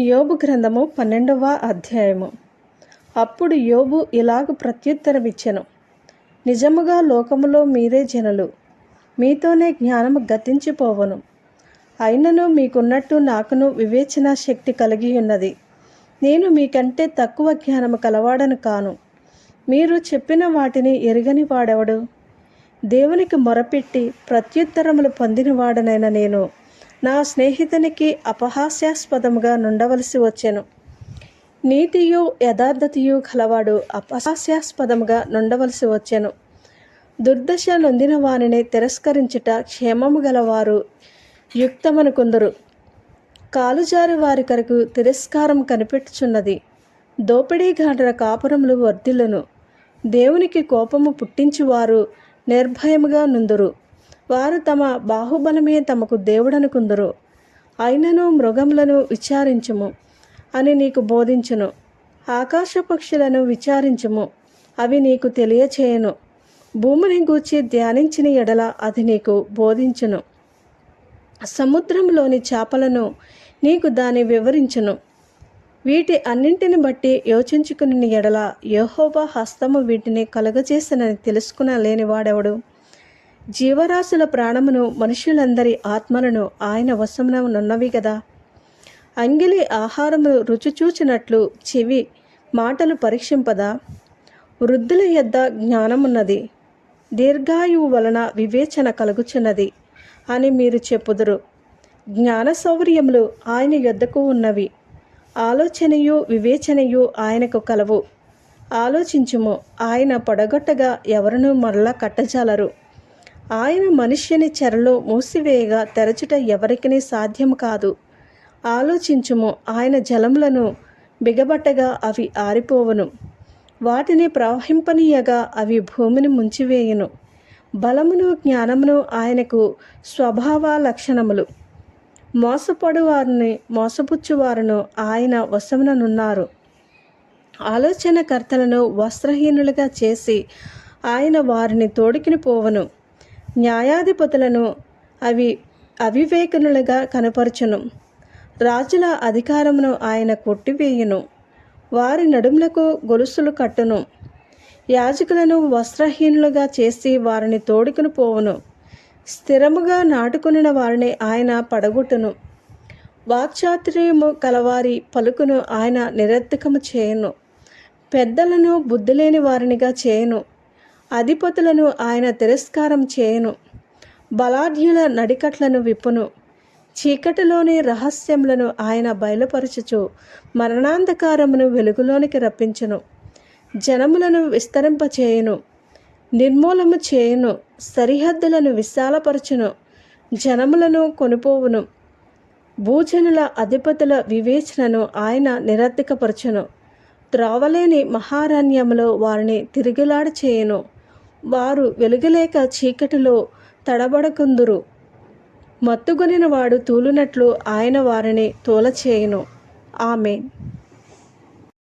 యోబు గ్రంథము పన్నెండవ అధ్యాయము. అప్పుడు యోబు ఇలాగ ప్రత్యుత్తరమిచ్చెను. నిజముగా లోకములో మీరే జనులు. మీతోనే జ్ఞానము గతించిపోవను. అయినను మీకున్నట్టు నాకును వివేచన శక్తి కలిగి ఉన్నది నేను మీకంటే తక్కువ జ్ఞానము కలవాడను కాను. మీరు చెప్పిన వాటిని ఎరగని వాడెవడు? దేవునికి మొరపెట్టి ప్రత్యుత్తరములు పొందినవాడనైన నేను. నా స్నేహితునికి అపహాస్యాస్పదముగా నుండవలసి వచ్చెను. నీతియు యథార్థతయు గలవాడు అపహాస్యాస్పదముగా నుండవలసి వచ్చెను. దుర్దశ నొందిన వారిని తిరస్కరించుట క్షేమము గలవారు యుక్తమనుకుందరు కాలుజారి వారి కొరకు తిరస్కారం కనిపెట్టుచున్నది. దోపిడీగాండ్ర కాపురములు వర్ధిల్లును. దేవునికి కోపము పుట్టించువారు నిర్భయముగా నుందురు. వారు తమ బాహుబలమే తమకు దేవుడనుకుందరు. అయినను మృగములను విచారించుము అని నీకు బోధించును. ఆకాశ పక్షులను విచారించుము అవి నీకు తెలియచేయను. భూమిని గూర్చి ధ్యానించిన ఎడల అది నీకు బోధించును. సముద్రంలోని చేపలను నీకు దాని వివరించును. వీటి అన్నింటిని బట్టి యోచించుకుని ఎడల యహోవా హస్తము వీటిని కలుగజేసనని తెలుసుకునలేని లేనివాడెవడు జీవరాశుల ప్రాణమును మనుషులందరి ఆత్మలను ఆయన వశముననున్నవి కదా అంగిలి ఆహారము రుచి చూచినట్లు చెవి మాటలు పరీక్షింపదా. వృద్ధుల యొద్ద జ్ఞానమున్నది. దీర్ఘాయువు వలన వివేచన కలుగుచున్నది అని మీరు చెప్పుదురు. జ్ఞాన సౌర్యములు ఆయన యొద్దకు ఉన్నవి. ఆలోచనయు వివేచనయు ఆయనకు కలవు. ఆలోచించుము ఆయన పొడగొట్టగా ఎవరునూ మరలా కట్టజాలరు. ఆయన మనిషిని చెరలో మూసివేయగా తెరచుట ఎవరికినీ సాధ్యం కాదు. ఆలోచించుము ఆయన జలములను బిగబట్టగా అవి ఆరిపోవును. వాటిని ప్రవహింపనీయగా అవి భూమిని ముంచివేయును. బలమును జ్ఞానమును ఆయనకు స్వభావ లక్షణములు మోసపడు వారిని మోసపుచ్చువారును ఆయన వశముననున్నారు. ఆలోచనకర్తలను వస్త్రహీనులుగా చేసి ఆయన వారిని తోడుకుని పోవను న్యాయాధిపతులను అవి అవివేకనులుగా కనపరచును. రాజుల అధికారమును ఆయన కొట్టివేయును. వారి నడుములకు గొలుసులు కట్టును. యాజకులను వస్త్రహీనులుగా చేసి వారిని తోడుకుని పోవును. స్థిరముగా నాటుకుని వారిని ఆయన పడగొట్టును. వాక్చాతుర్యము కలవారి పలుకును ఆయన నిరర్థకము చేయను. పెద్దలను బుద్ధిలేని వారినిగా చేయను. అధిపతులను ఆయన తిరస్కారం చేయను. బలాఢ్యుల నడికట్లను విప్పును. చీకటిలోని రహస్యములను ఆయన బయలుపరచుచు మరణాంధకారమును వెలుగులోనికి రప్పించును. జనములను విస్తరింపచేయును. నిర్మూలము చేయును. సరిహద్దులను విశాలపరచును. జనములను కొనుపోవును. భూజనుల అధిపతుల వివేచనను ఆయన నిరర్ధకపరచును త్రోవలేని మహారణ్యములో వారిని తిరుగులాడ చేయను వారు వెలుగలేక చీకటిలో తడబడకుందురు. మత్తుగొనిన వాడు తూలునట్లు ఆయన వారిని తోలచేయును. ఆమె